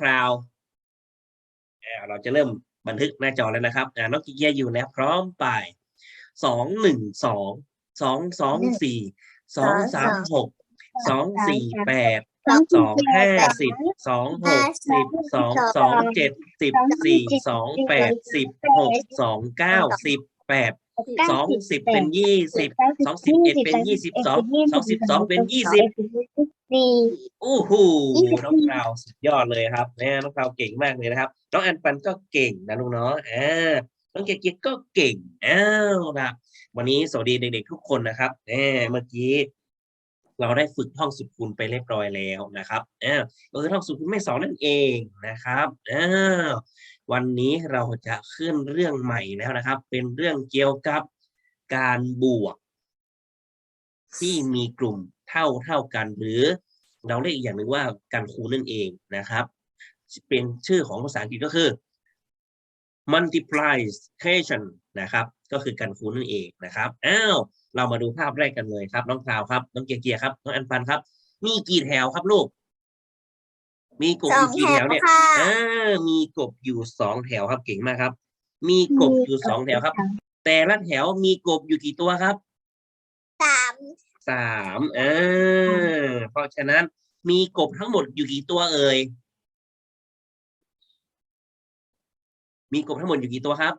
คราวเราจะเริ่มบันทึกหน้าจอแล้วนะครับน้องกิเกียอยู่แล้วพร้อมไปสองหนึ่งสองสองสองสี่สองสามหกสองสี่แปดสองห้าสิบสองหกสิบสองสองเจ็ดสิบสี่สองแปดสิบหกสองเก้าสิบแปดสองสิบเป็นยี่สิบสองสิบเอ็ดเป็นยี่สิบสองสองสิบสองเป็นยี่สิบสี่โอ้โหน้องพราวสุดยอดเลยครับแม่น้องพราวเก่งมากเลยนะครับ น้องแอนปันก็เก่งนะลูกเนาะอ่าน้องเกียร์ก็เก่งอ้าวนะวันนี้สวัสดีเด็กๆทุกคนนะครับแหมเมื่อกี้เราได้ฝึกท่องสุดคูณไปเรียบร้อยแล้วนะครับอ่าก็คือท่องสุดคูณไม่สองนั่นเองนะครับอ้า วันนี้เราจะขึ้นเรื่องใหม่แล้วนะครับ เป็นเรื่องเกี่ยวกับการบวก ที่มีกลุ่มเท่าเท่ากัน หรือเราเรียกอีกอย่างหนึ่งว่าการคูณนั่นเองนะครับ เป็นชื่อของภาษาอังกฤษก็คือ multiplication นะครับ ก็คือการคูณนั่นเองนะครับอ้าวเรามาดูภาพแรกกันเลยครับ น้องพราวครับ น้องเกียร์เกียร์ครับ น้องอันปันครับ มีกี่แถวครับลูก มีกบสอองยู่กี่แถแถววเนี่ยค่ะอ่ามีกบอยู่สองแถวครับเก่งมากครับ มีกบอยู่สองแถวครับ แต่ละแถวมีกบอยู่กี่ตัวครับสามสามเออเพราะฉะนั้นมีกบทั้งหมดอยู่กี่ตัวเอ่ยมีกบทั้งหมดอยู่กี่ตัวครับ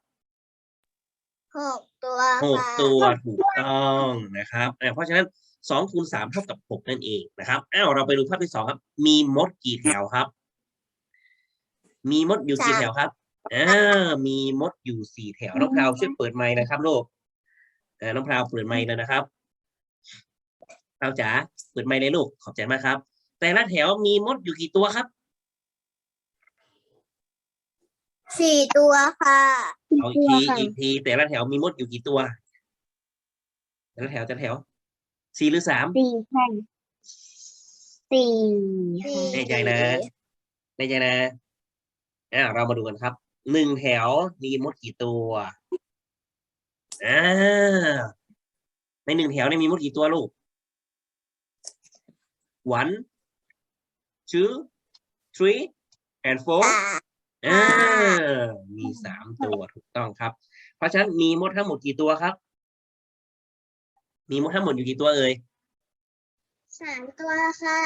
หกตัวหกค่ะตัวถูกต้องนะครับอ่าเพราะฉะนั้น สองคูณสามเท่ากับหกนั่นเองนะครับอ้าวเราไปดูภาพที่สองครับ มีมดกี่แถวครับ มีมดอยู่กี่แถวครับอ่ามีมดอยู่สี่แถวน้องพราวช่วยเปิดไมค์นะครับลูกอ่าน้องพราวเปิดไมค์เลยนะครับพราวจ๋าเปิดไมค์เลยลูกขอบใจมากครับ แต่ละแถวมีมดอยู่กี่ตัวครับสี่ตัวค่ะเอาอีกทีอีกทีแต่ละแถวมีมดอยู่กี่ตัว แต่ละแถวแต่ละแถว สี่หรือสามสี่ค่ะสี่แน่ใจนะแน่ใจนะอ่าเรามาดูกันครับหนึ่งแถวมีมดกี่ตัวอ่าในหนึ่งแถวเนี่ยมีมดกี่ตัวลูก one two three and four สามอ่ามีสามตัวถูกต้องครับ เพราะฉะนั้นมีมดทั้งหมดกี่ตัวครับ มีมดทั้งหมดอยู่กี่ตัวเอ่ยสามตัวค่ะ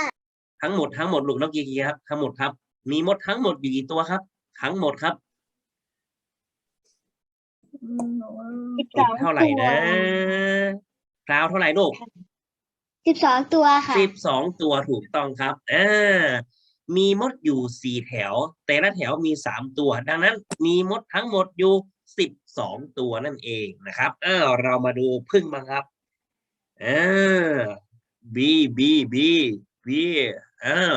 ทั้งหมดทั้งหมดลูกน้องกีกีครับทั้งหมดครับ มีมดทั้งหมดอยู่กี่ตัวครับ ทั้งหมดครับสิบกบเท่าไหร่นะพราวเท่าไหร่ลูกสิบสองตัวค่ะสิบสองตัวถูกต้องครับอ่ามีมดอยู่สี่แถว แต่ละแถวมีสามตัว ดังนั้น มีมดทั้งหมดอยู่สิบสองตัวนั่นเองนะครับอ้าวเรามาดูพึ่งบ้างครับ อ่า B B B B อ้าว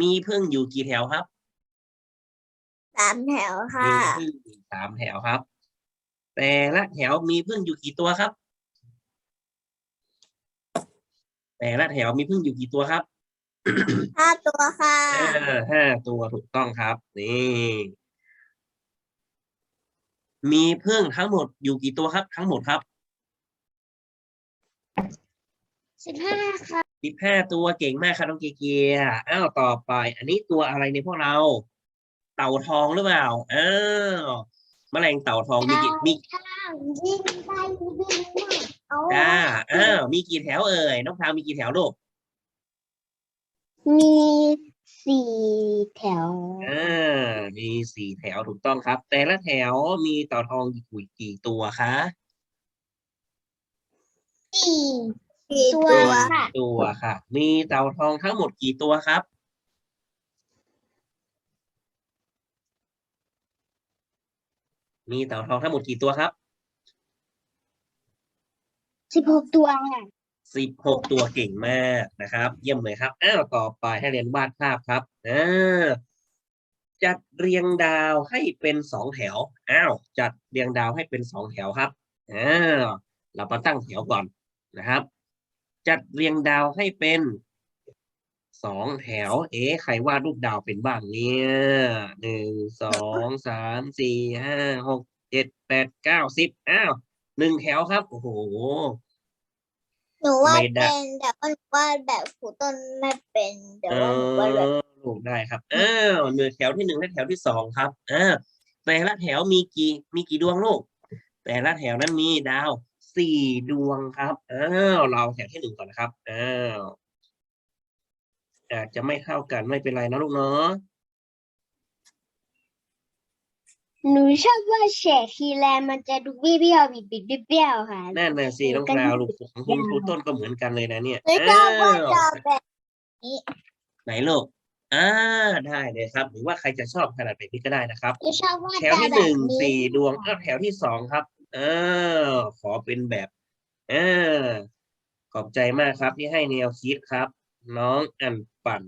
มีพึ่งอยู่กี่แถวครับสามแถวค่ะ มีพึ่งอยู่สามแถวครับ แต่ละแถวมีพึ่งอยู่กี่ตัวครับ แต่ละแถวมีพึ่งอยู่กี่ตัวครับห้าตัวค่ะอ่าห้าตัวถูกต้องครับ นี่ มีพึ่งทั้งหมดอยู่กี่ตัวครับ ทั้งหมดครับ สิบห้าค่ะสิบห้าตัวเก่งมากครับน้องเกียร์เกียร์อ้าวต่อไป อันนี้ตัวอะไรในพวกเรา เต่าทองหรือเปล่าอ้าวแมลงเต่าทองมีกี่มียิงไปยิงมาเอาจ้าอ้าวมีกี่แถวเอ่ยน้องพราวมีกี่แถวลูกมีสี่แถวอ่ามีสี่แถวถูกต้องครับ แต่ละแถวมีเต่าทองกี่กี่ตัวคะสี่ สี่ตัวสี่ค่ะตัวค่ะ มีเต่าทองทั้งหมดกี่ตัวครับ มีเต่าทองทั้งหมดกี่ตัวครับสิบหกตัวค่ะสิบหกตัวเก่งมากนะครับ เยี่ยมเลยครับอ้าวต่อไปให้เรียนวาดภาพครับอ่าจัดเรียงดาวให้เป็นสองแถวอ้าวจัดเรียงดาวให้เป็นสองแถวครับอ้าวเรามาตั้งแถวก่อนนะครับ จัดเรียงดาวให้เป็นสองแถว เอ๊ะใครวาดรูปดาวเป็นบ้างเนี่ยหนึ่งสองสามสี่ห้าหกเจ็ดแปดเก้าสิบอ้าวหนึ่งแถวครับ โอ้โหหหนูว่าไม่ได้ เป็นแต่ว่าหนูว่าแบบครูต้นไม่เป็นแต่เอว่าหนูว่าแบบอลูกได้ครับอ้าวหนึ่งแถวที่หนึ่งและแถวที่สองครับอ่าแต่ละแถวมีกี่มีกี่ดวงลูกแต่ละแถวนั้นมีดาว สี่ดวงครับ อ้าวเราแถวที่หนึ่งก่อนนะครับ อ้าวอาจจะไม่เท่ากันไม่เป็นไรนะลูกเนาะ หนูชอบว่าแฉกทีแลมันจะดูเบี้ยวเบี้ยวบิดบิดเบี้ยวเบี้ยวค่ะ นั่นน่ะสิน้องคราวลูกของคุณครูต้นก็เหมือนกันเลยนะเนี่ยหนูชอบว่าอ้าวจะแบบไหนลูกอ่าได้เลยครับ หรือว่าใครจะชอบขนาดแบบนี้ก็ได้นะครับ หนูชอบว่าแถวจะที่แบหนึ่บงนี้สี่ดวงอ้าวแถวที่สองครับ เออขอเป็นแบบเออขอบใจมากครับที่ให้แนวคิดครับ น้องอันปั่น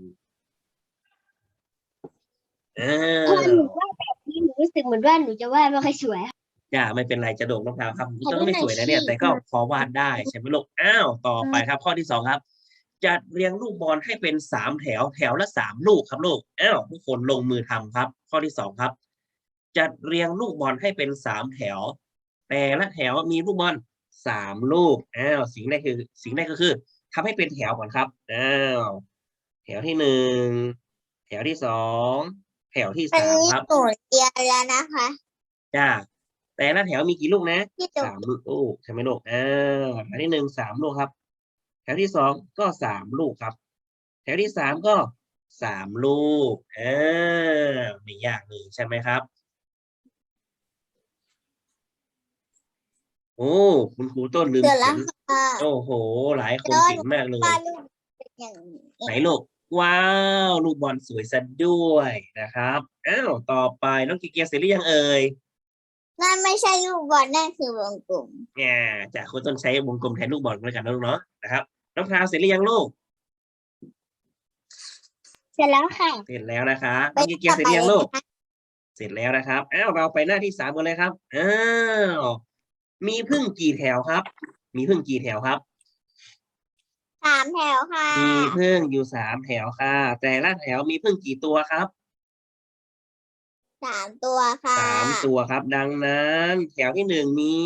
เออพอหนูว่าแบบนี้หนูรู้สึกเหมือนว่าหนูจะวาดไม่ค่อยสวยจ้าไม่เป็นไรจะโด่งน้องพราวครับขอก็ดูไม่หน่อยสวยนะเนี่ยสิแต่ก็พอวาดได้ใช่ไหมลูกอ้าวต่อไปครับ ข้อที่สองครับ จัดเรียงลูกบอลให้เป็นสามแถวแถวละสามลูกครับลูกอ้าวทุกคนลงมือทำครับ ข้อที่สองครับ จัดเรียงลูกบอลให้เป็นสามแถว แต่ละแถวมีลูกบอลสามลูกอ้าวสิ่งแรกคือ สิ่งแรกก็คือทำให้เป็นแถวก่อนครับอ้าวแถวที่หนึ่งแถวที่สองแถวที่อันสามนี้ครับหนูเรียนแล้วนะคะจ้าแต่ละแถวมีกี่ลูกนะที่ตรงสามลูกใช่ไหมลูกเออแถวที่หนึ่งสามลูกครับ แถวที่สองก็สามลูกครับ แถวที่สามก็สามลูกเออไม่ยากเลยใช่ไหมครับ โอ้คุณครูต้นลืมเสร็จแล้เขีวยนค่ะโอ้โห หลายคนเก่งมากเลย ว่าลูกเป็นอย่างนี้ไหนลูกว้าวลูกบอลสวยซะด้วยนะครับอ้าวต่อไปน้องกิเกียร์เสร็จหรือยังเอ่ยนั่นไม่ใช่ลูกบอลนั่นคือวงกลมอ่าจากคุณต้นใช้วงกลมแทนลูกบอลก็แล้วกันนะลูกเนาะนะครับ น้องพราวเสร็จหรือยังลูกเสร็จแล้วค่ะเสร็จแล้วนะครับน้องกิเกียร์เสร็จหรือยังลูกเสร็จแล้วนะครับอ้าวเราไปหน้าที่สามกันเลยครับอ้าว มีพึ่งกี่แถวครับ มีพึ่งกี่แถวครับ สามแถวค่ะ มีพึ่งอยู่สามแถวค่ะ แต่ละแถวมีพึ่งกี่ตัวครับสามตัวค่ะ สามตัวครับ ดังนั้น แถวที่หนึ่งมี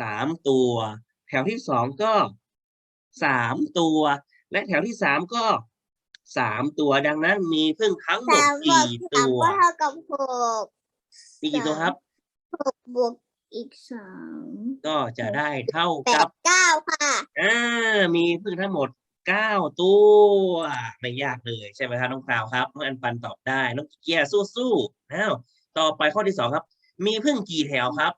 สามตัว แถวที่สองก็สามตัว และแถวที่สามก็สามตัวดังนั้นมีพึ่งทั้งหมดสามบวกี่กสามตัวก็เท่ากับหกมีกี่ตัวครับหกบวก อีกสามก็จะได้เท่าแปกับดเก้าค่ะอ่ามีพึ่งทั้งหมดเก้าตัวไม่ยากเลยใช่ไหมครับน้องพราวครับน้องอันปันตอบได้น้องเกียร์สู้ๆอ้าวต่อไปข้อที่สองครับ มีพึ่งกี่แถวครับ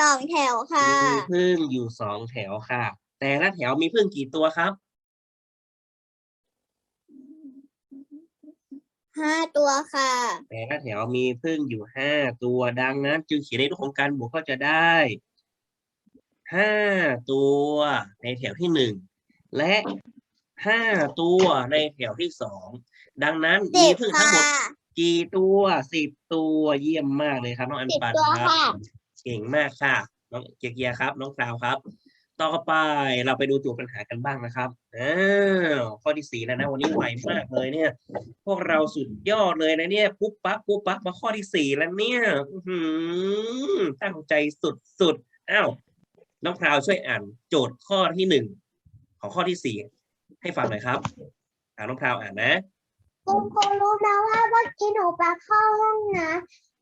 สองแถวค่ะ มีพึ่งอยู่สองแถวค่ะ แต่ละแถวมีพึ่งกี่ตัวครับ ห้าตัวค่ะแต่ละแถวมีพึ่งอยู่ห้าตัวดังนั้น จึงเขียนในรูปของการบวกก็จะได้ห้าตัวในแถวที่หนึ่งและห้าตัวในแถวที่สองดังนั้นสิมีบพึ่งทั้งค่ะหมดกี่ตัวสิบตัวเยี่ยมมากเลยครับน้องอันสิบปันตัวครับค่ะเก่งมากค่ะ น้องเกียร์เกียร์ครับ น้องคราวครับ ต่อไปเราไปดูตัวปัญหากันบ้างนะครับอ้าวข้อที่สี่แล้วนะ วันนี้ไวมากเลยเนี่ย พวกเราสุดยอดเลยนะเนี่ยปุ๊บปั๊บปุ๊บปั๊บมาข้อที่สี่แล้วเนี่ยหือตั้งใจสุดๆอ้าวน้องพราวช่วยอ่านโจทย์ข้อที่หนึ่งของข้อที่สี่ให้ฟังหน่อยครับอ่าน้องพราวอ่านนะคุณครูรู้ไหมว่าเมื่อกี้หนูไปเข้าห้องนะ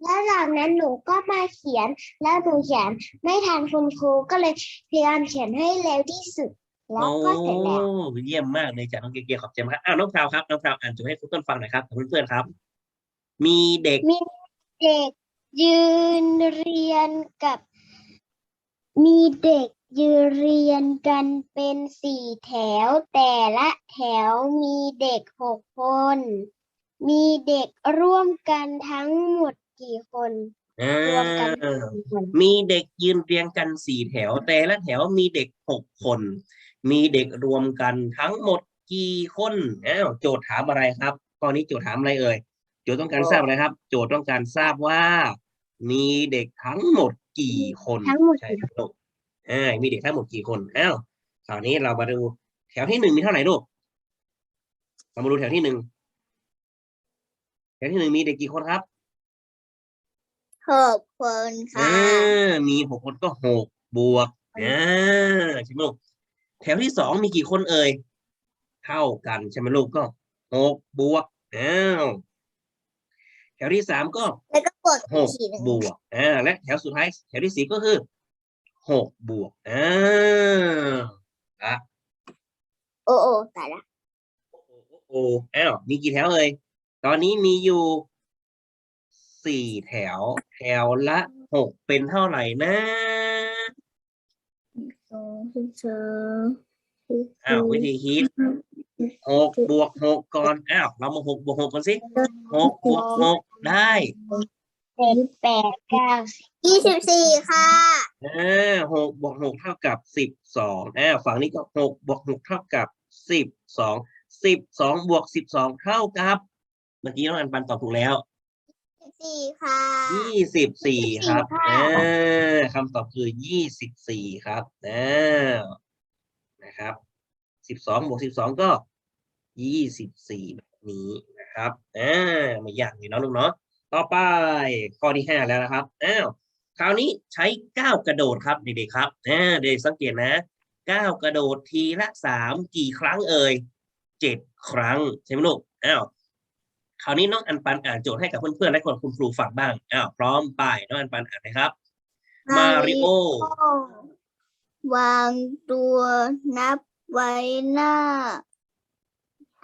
แล้วจากนั้นหนูก็มาเขียน แล้วหนูเขียนไม่ทันคุณครูก็เลยพยายามเขียนให้เร็วที่สุด แล้วก็เสร็จแล้ว โอ้เยี่ยมมากเลยจากน้องเกียร์ขอบใจมากอ้าวน้องพราวครับน้องพราวอ่านโจทย์ให้คุณต้นฟังหน่อยครับกับเพื่อนๆครับ มีเด็กมีเด็กยืนเรียนกับ มีเด็กยืนเรียนกันเป็นสี่แถว แต่ละแถวมีเด็กหกคน มีเด็กร่วมกันทั้งหมด กี่คนอ่รวมกันา กี่คนมีเด็กยืนเรียงกันสี่แถว แต่ละแถวมีเด็กหกคน มีเด็กรวมกันทั้งหมดกี่คนอ้าวโจทย์ถามอะไรครับข้อนี้โจทย์ถามอะไรเอ่ยโจทย์ต้องการทราบอะไรครับ โจทย์ต้องการทราบว่า มีเด็กทั้งหมดกี่คนทั้งหมดใช่ครับลูกอ่ามีเด็กทั้งหมดกี่คนอ้าวคราวนี้เรามาดูแถวที่หนึ่งมีเท่าไหร่ลูกเรามาดูแถวที่หนึ่งแถวที่หนึ่งมีเด็กกี่คนครับ หกคนค่ะอ่ามีหกคนก็หกบวกอ่าใช่ไหมลูกแถวที่สองมีกี่คนเอ่ยเท่ากันใช่ไหมลูกก็หกบวกอ้าวแถวที่สามก็แล้วก็บวกหอีกกทีหนึ่งบวกอ่าและแถวสุดท้าย แถวที่สี่ก็คือหกบวกอ่าอะโอ้โอ้ตายละโอ้โอ้โอ้อ้าวมีกี่แถวเอ่ยตอนนี้มีอยู่ สี่แถว แถวละหกเป็นเท่าไหร่นะสองสิบสองอ้าววิธีคิดหกบวกหกก่อนอ้าวเรามาหกบวกหกกันสิหกบวกหกได้เจ็ดแปดเก้าสิบยี่สิบสี่ค่ะอ่าหกบวกหกเท่ากับสิบสองอ่าฝั่งนี้ก็หกบวกหกเท่ากับสิบสองสิบสองบวกสิบสองเท่ากับ เมื่อกี้น้องอันปันตอบถูกแล้ว สิบสี่ค่ะยี่สิบสี่ครับอ่าคำตอบคือยี่สิบสี่ครับอ่านะครับสิบสองบวกสิบสองก็ยี่สิบสี่แบบนี้นะครับอ่าไม่ยากอยู่เนาะลูกเนาะต่อไปข้อที่ห้าแล้วนะครับอ้าวคราวนี้ใช้ก้าวกระโดดครับเด็กๆครับอ่าเด็กๆสังเกตนะก้าวกระโดดทีละสามกี่ครั้งเอ่ยเจ็ดครั้งใช่ไหมลูกอ้าว คราวนี้น้องอันปันอ่านโจทย์ให้กับเพื่อนๆและคนคุณครูฟังบ้างอ้าวพร้อมไปน้องอันปันอ่านนะครับ มาริโอ วางตัวนับไว้หน้า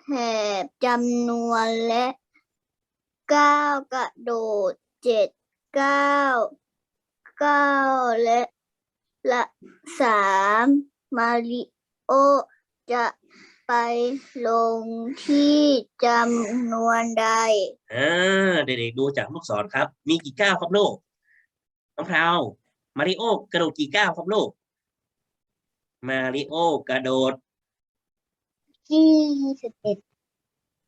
แถบจำนวนและเก้ากระโดดเจ็ดเก้าเก้าและละสามมาริโอจะ ไปลงที่จำนวนใด อ่าเด็กๆดูจากลูกศรครับ มีกี่ก้าวครับลูกน้องพราวมาริโอกระโดดกี่ก้าวครับลูกมาริโอกระโดดยี่สิบเอ็ด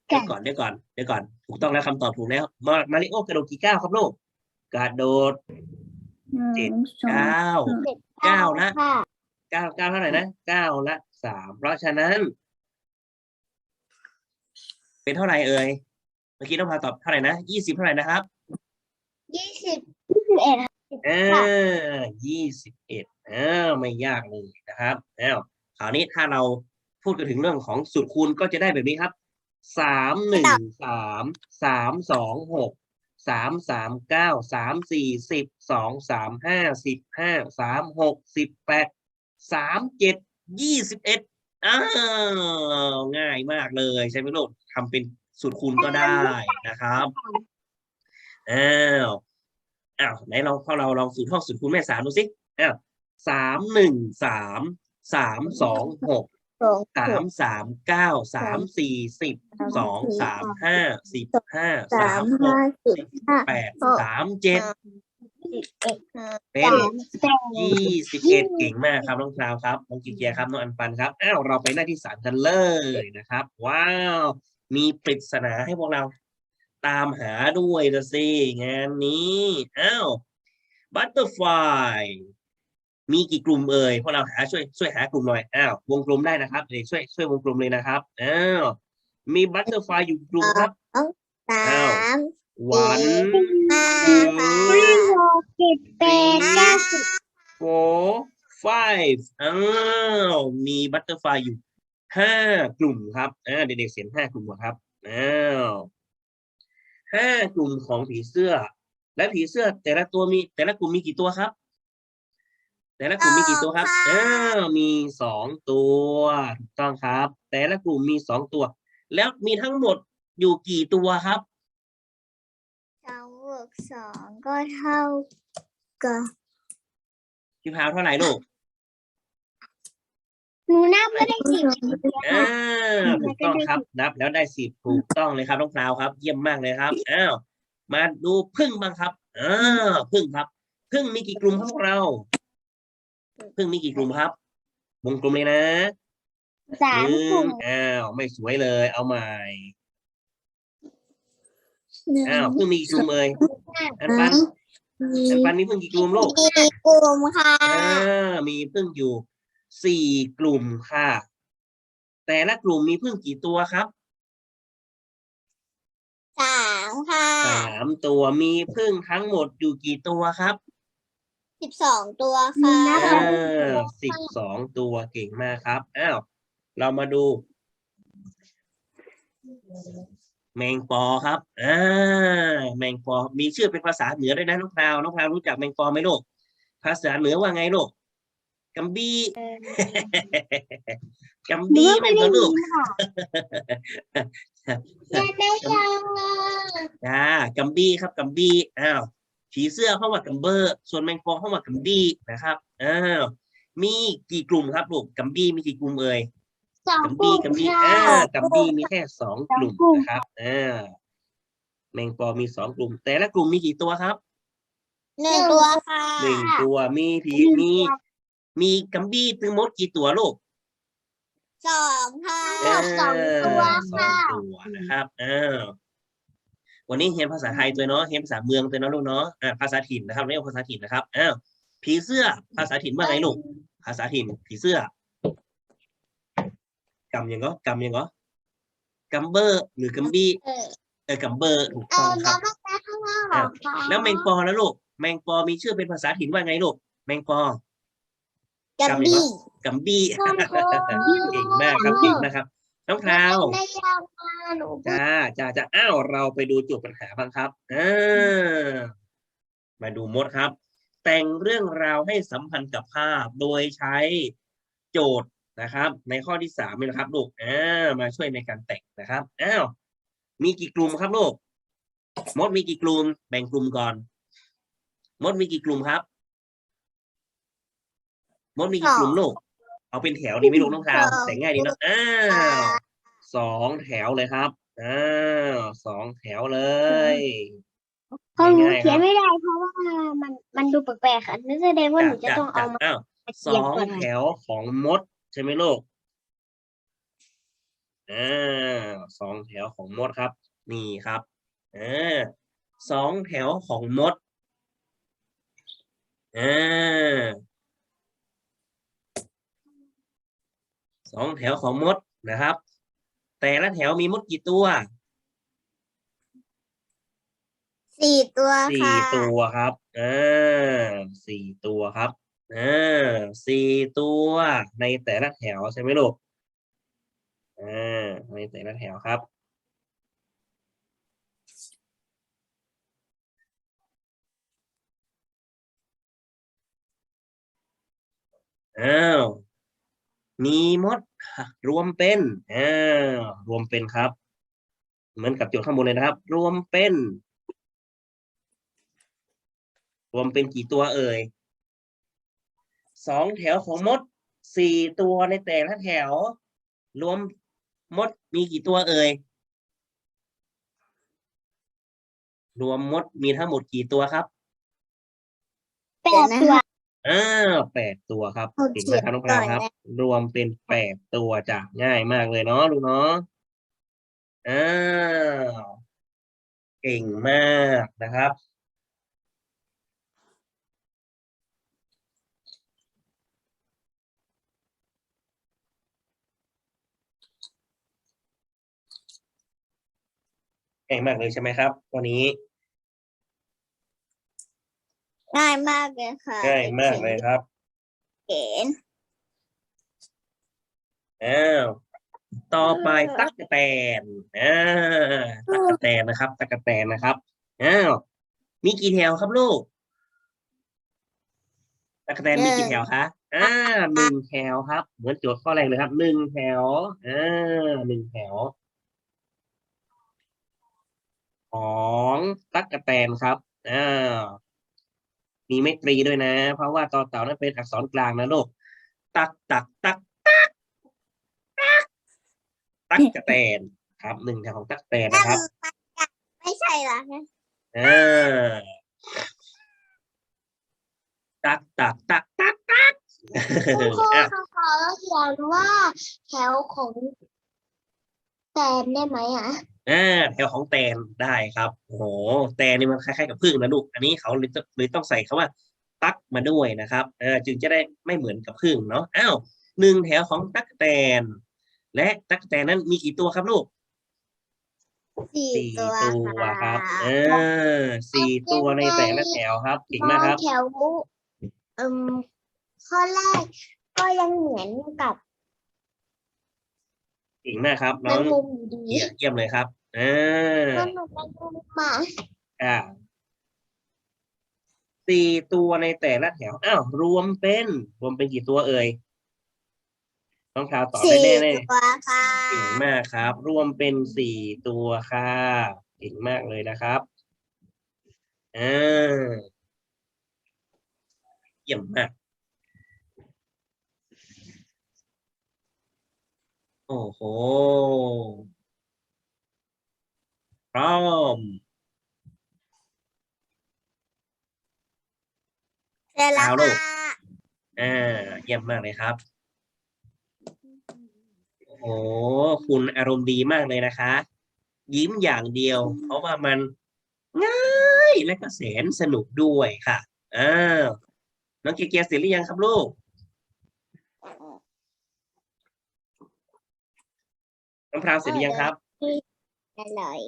เดี๋ยวก่อนเดี๋ยวก่อนเดี๋ยวก่อน ถูกต้องแล้วคำตอบถูกแล้วมามาริโอกระโดดกี่ก้าวครับลูกกระโดดหนึ่งสองเก้าเจ็ดเก้านะค่ะเก้าเก้าเท่าไหร่นะเก้าละสามเพราะฉะนั้น เป็นเท่าไหร่เอ่ยเมื่อกี้น้องพราวตอบเท่าไหร่นะยี่สิบเท่าไหร่นะครับยี่สิบยี่สิบเอ็ดอ่ายี่สิบเอ็ดอ้าวไม่ยากเลยนะครับอ้าวคราวนี้ถ้าเราพูดกันถึงเรื่องของสูตรคูณก็จะได้แบบนี้ครับสามหนึ่งสามสามสองหกสามสามเก้าสามสี่สิบสองสามห้าสิบห้าสามหกสิบแปดสามเจ็ดยี่สิบเอ็ด อ้าวง่ายมากเลยใช่ไหมลูกทำเป็นสูตรคูณก็ได้นะครับอ้าวอ้าวไหนลองพอเราลองสูตรท่องสูตรคูณแม่สามดูสิอ้าวสามหนึ่งสามสามสองหกสองสามสามเก้าสามสี่สิบสองสามห้าสิบห้าสาสามมหห้ากสิบสิบห้าแปดสามเจ็ดสิบ เอ็ดเป็นสามยี่สิบเอ็ดเก่งมากครับน้องพราวครับน้องกิเกียร์ครับน้องอันปันครับอ้าวเราไปหน้าที่สามกันเลยนะครับ ว้าว มีปริศนาให้พวกเรา ตามหาด้วยนะสิงานนี้อ้าวบัตเตอร์ฟลายมีกี่กลุ่มเอ่ยพวกเราหาช่วยช่วยหากลุ่มหน่อยอ้าววงกลมได้นะครับเด็กช่วยช่วยวงกลมเลยนะครับอ้าวมีบัตเตอร์ฟลายอยู่กี่กลุ่มครับสาม วันห้าห้าหกเจ็ดแปดเก้าสิบ four five อ้าวมีบัตเตอร์ฟลายอยู่ห้ากลุ่มครับอ่าเด็กๆเสียงห้ากลุ่มก่อนครับอ้าวห้ากลุ่มของผีเสื้อ และผีเสื้อแต่ละตัวมี แต่ละกลุ่มมีกี่ตัวครับ แต่ละกลุ่มมีกี่ตัวครับอ้าวมีสองตัวถูกต้องครับ แต่ละกลุ่มมีสองตัว แล้วมีทั้งหมดอยู่กี่ตัวครับสองบ วกสองก็เท่ากับพี่พาวเท่าไหร่ลูกหนูนับไม่ได้สิบอ่าถูกต้องครับ นับแล้วได้สิบถูกต้องเลยครับน้องพราวครับ เยี่ยมมากเลยครับอ้าวมาดูพึ่งบ้างครับอ่าพึ่งครับ พึ่งมีกี่กลุ่มครับพวกเรา พึ่งมีกี่กลุ่มครับวงกลมเลยนะสามหนึ่กลุ่งมอ้าวไม่สวยเลย เอาใหม่ หนึ่งอ้าวพึ่งมีกี่กลุ่มเอ่ยอันปันอันปันมีพึ่งกี่กลุ่มลูกสี่กลุ่มค่ะอ่ามีพึ่งอยู่สี่กลุ่มค่ะ แต่ละกลุ่มมีพึ่งกี่ตัวครับสามค่ะสามตัวมีพึ่งทั้งหมดอยู่กี่ตัวครับสิบสองตัวค่ะนับอ่แล้วาสิบสองตัวเก่งมากครับ อ้าว เรามาดู แมงปอครับอ่าแมงปอ มีชื่อเป็นภาษาเหนือด้วยนะน้องพราวน้องพราวรู้จักแมงปอไหมลูก ภาษาเหนือว่าไงลูกกัมบี้กัมบี้แมงปอลูกยังได้ยังอะจ้ากัมบี้ครับกัมบี้อ้าวผีเสื้อเข้ามากัมเบอร์ ส่วนแมงปอเข้ามากัมบี้นะครับอ้าวมีกี่กลุ่มครับลูกกัมบี้มีกี่กลุ่มเอ่ย สองกัมกลุ่บี้มกัมบี้ค่ะอ่ากัมบี้มีแค่สองกลุ่มสองกลุ่มนะครับอ่าแมงปอมีสองกลุ่ม แต่ละกลุ่มมีกี่ตัวครับหนึ่งตัวค่ะหนึ่งตัวมีผีมี มีกัมบี้ทั้งหมดกี่ตัวลูกสองค่ะทั้งหมดสองตัวสอค่ะงตัวนะครับอ้าววันนี้เรียนภาษาไทยตัวเนาะเรียนภาษาเมืองตัวเนาะลูกเนาะอ่าภาษาถิ่นนะครับเรียกว่าภาษาถิ่นนะครับอ้าวผีเสื้อภาษาถิ่นว่าไงลูกภาษาถิ่นผีเสื้อ กำยังก็กำยังก็กัมเบอร์หรือกัมบี้เออเออกัมเบอร์ถูกเอต้องอครับน้ำมันจะข้างล่างหรอคะแล้วแมงปอแล้วลูก แมงปอมีชื่อเป็นภาษาถิ่นว่าไงลูก แมงปอกัมบี้กัมบี้คุณครูเก่งมากครับเก่งมากครับ น้องพราว ได้ยังอะหนูจ้าจ้าจ้าอ้าว เราไปดูจุดปัญหาบ้างครับอ่ามาดูมดครับ แต่งเรื่องราวให้สัมพันธ์กับภาพ โดยใช้โจทย์ นะครับ ในข้อที่สามนี่นะครับลูกอ่ามาช่วยในการแต่งนะครับอ้าวมีกี่กลุ่มครับลูกมดมีกี่กลุ่ม แบ่งกลุ่มก่อน มดมีกี่กลุ่มครับ มดมีกี่กลุ่มลูกเอาเป็นแถวดีไหม่ลูกน้องพราวแต่งง่ายดีเนอะอ้าวสองแถวเลยครับอ้าวสองแถวเลยของหนูง่ายๆเขียครันบไม่ได้เพราะว่ามันมันดูแปลกๆค่ะนั่นแสดงว่าหนูจะจ้ะต้องเอามาจ้ะอ้าวสเขียอนงก่อนแถวของมด ใช่ไหมลูกอ่าสองแถวของมดครับ นี่ครับอ่าสองแถวของมดอ่าสองแถวของมดนะครับ แต่ละแถวมีมดกี่ตัวสี่ตัวสี่ค่ะตัวครับอ่าสี่ตัวครับ อ่าสี่ตัวในแต่ละแถวใช่ไหมลูกอ่าในแต่ละแถวครับ อ้าว มีมดรวมเป็นอ้าวรวมเป็นครับ เหมือนกับโจทย์ข้างบนเลยนะครับ รวมเป็น รวมเป็นกี่ตัวเอ่ย สองแถวของมดสี่ตัวในแต่ละแถว รวมมดมีกี่ตัวเอ่ย รวมมดมีทั้งหมดกี่ตัวครับแปดตัวอ้าวแปดตัวครับเอาเก่งเขีมายกนครับน้องแพก่รอนครับนะรวมเป็นแปดตัวจ้ะง่ายมากเลยเนาะลูกเนาะอ้าวเก่งมากนะครับ เก่งมากเลยใช่ไหมครับ วันนี้ง่ายมากเลยค่ะง่ายมากเลยครับเขียนอ้าวต่อไปตั๊กแตนอ่าตั๊กแตนนะครับตั๊กแตนนะครับอ้าวมีกี่แถวครับลูกตั๊กแตนมีกี่แถวคะอ่าหนึ่งแถวครับ เหมือนโจทย์ข้อแรกเลยครับหนึ่งแถวอ่าหนึ่งแถว ของตั๊กแตนครับอ่ามีไม่ตรีด้วยนะ เพราะว่าต่อเต่านั้นเป็นอักษรกลางนะลูกตักตักตักตั๊กแตนครับหนึ่งแถวของตั๊กแตนนะครับ ไม่ใช่เหรอคะอ่าตักตักตักตักตักคุณครูอะคะขอเขียนว่าแถวของ แตนได้ไหมอะอ่าแถวของแตนได้ครับโอ้โหแตนนี่มันคล้ายๆกับพึ่งนะลูกอันนี้เขาเลยต้องเลยต้องใส่คำว่าตักมาด้วยนะครับเออจึงจะได้ไม่เหมือนกับพึ่งเนาะอ้าวหนึ่งแถวของตั๊กแตน และตั๊กแตนนั้นมีกี่ตัวครับลูกสี่สี่ตัวตัวคค่ะรับ เออสี่ตัวในแต่ละแถวครับเก่งมากครับแถวเอืมข้อแรกก็ยังเหมือนกับ เก่งมากครับแมน้องงมุมอยู่ดีเกียเยี่ยมเลยครับอ่ามันเหมือนแมงมุมมาอ่าสี่ตัวในแต่ละแถวอ้าวรวมเป็น รวมเป็นกี่ตัวเอ่ยน้องคราวตอบสี่ได้แน่ตัวค่ะๆเก่งมากครับ รวมเป็นสี่ตัวค่ะเก่งมากเลยนะครับอ่าเยี่ยมมาก อ้โหพร้อมเสร็จแล้วเอาลูค่ะกอ่าเยี่ยมมากเลยครับโอ้โหคุณอารมณ์ดีมากเลยนะคะ ยิ้มอย่างเดียว เพราะว่ามันง่ายและก็แสนสนุกด้วยค่ะอ้าวน้องเกียร์เสร็จหรือยังครับลูก น้องพราวเสร็จหรือยังครับ อร่อย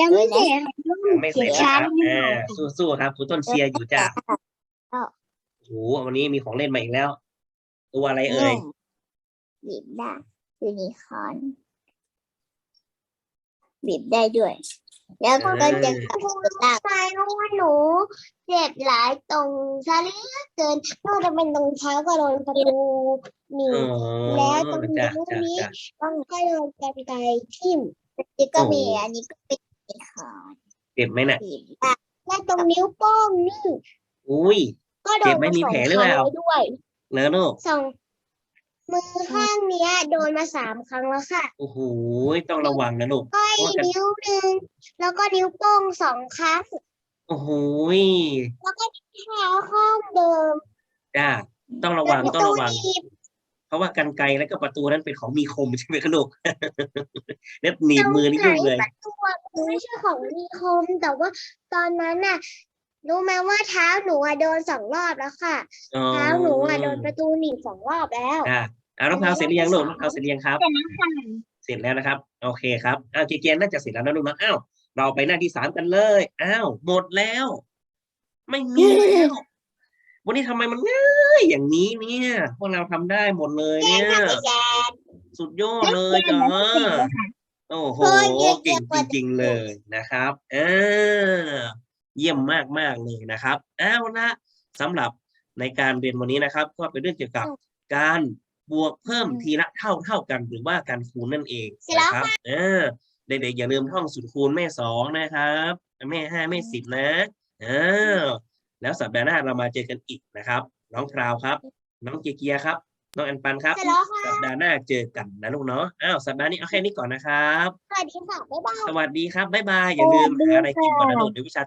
ยังไม่เสร็จค่ะยังไม่เสร็จเขียนนะช้าครับนิดหอ่าน่อยสู้ๆครับคุณต้นเชียร์อยู่จ้ะอ้าว โอ้โหวันนี้มีของเล่นมาอีกแล้ว ตัวอะไรเอ่ย บีบได้ยูนิคอร์นบีบได้ด้วย แล้วก็จะพูดตามใช่เพราะว่าหนูเจ็บหลายตรงซะเหลือเกินไม่าจะเป็นตรงเท้าก็โดนประตูหนีบแล้วตรงนี้ต้องให้โดนกันไกทิ่มนี่ก็มีอันนี้ก็เป็นยูนิคอนเจ็บไหมน่ะได้และตรงนิ้วโป้งนี่อุ้ยก็โดเจ็นบไหมมีาสองแผลหรือเปล่าด้วยเนอะลูกสอง มือข้างเนี้ยโดนมาสามครั้งแล้วค่ะ โอ้โหต้องระวังนะลูกก้อยโอ้แต่นิ้วหนึ่งแล้วก็นิ้วโป้งสองครั้งโอ้โหแล้วก็เท้าข้างเดิมจ้าต้องระวังแล้วต้องระวังหนีบเพราะว่ากันไกรและก็ประตูนั้นเป็นของมีคมใช่ไหมคะลูกเนี่ยหนีบมือนี่ยุ่งเลยตรงไหนประตูอะมันไม่ใช่ของมีคมแต่ว่าตอนนั้นน่ะ รู้ไหมว่าเท้าหนูอะโดนสองรอบแล้วค่ะ อ๋อเท้าหนูอะโดนประตูหนีบสองรอบแล้ว อ่าอ่าน้องพราวเสร็จหรือยังลูกน้องพราวเสร็จหรือยังครับเสร็จแล้วค่ะเสร็จแล้วนะครับ โอเคครับอ้าวเจเจนน่าจะเสร็จแล้วนะลูกนะอ้าวเราไปหน้าที่สามกันเลยอ้าวหมดแล้ว ไม่มีแล้ววันนี้ทำไมมันง่ายอย่างนี้เนี่ยพวกเราทำได้หมดเลยเนี่ยแจนสุดยอดเลยจ้า โอ้โห เก่งจริงๆเลยนะครับ เออ เยี่ยมมากมากๆเลยนะครับเอาละสำหรับในการเรียนวันนี้นะครับ ก็เป็นเรื่องเกี่ยวกับการบวกเพิ่มทีละเท่าเท่ากันหรือว่าการคูณนั่นเองนะครับเออเด็กๆอย่าลืมท่องสูตรคูณแม่สองนะครับแม่ห้าแม่สิบนะเออแล้วสัปดาห์หน้าเรามาเจอกันอีกนะครับ น้องพราวครับ น้องเกียร์เกียร์ครับ น้องอันปันครับเสร็จแล้วค่ะสัปดาห์หน้าเจอกันนะลูกเนาะอ้าวสัปดาห์นี้เอาแค่นี้ก่อนนะครับ สวัสดีค่ะบ๊ายบายสวัสดีครับบ๊ายบายอย่าลืมหาอะไรกินก่อนนะลูกเดี๋ยววิชา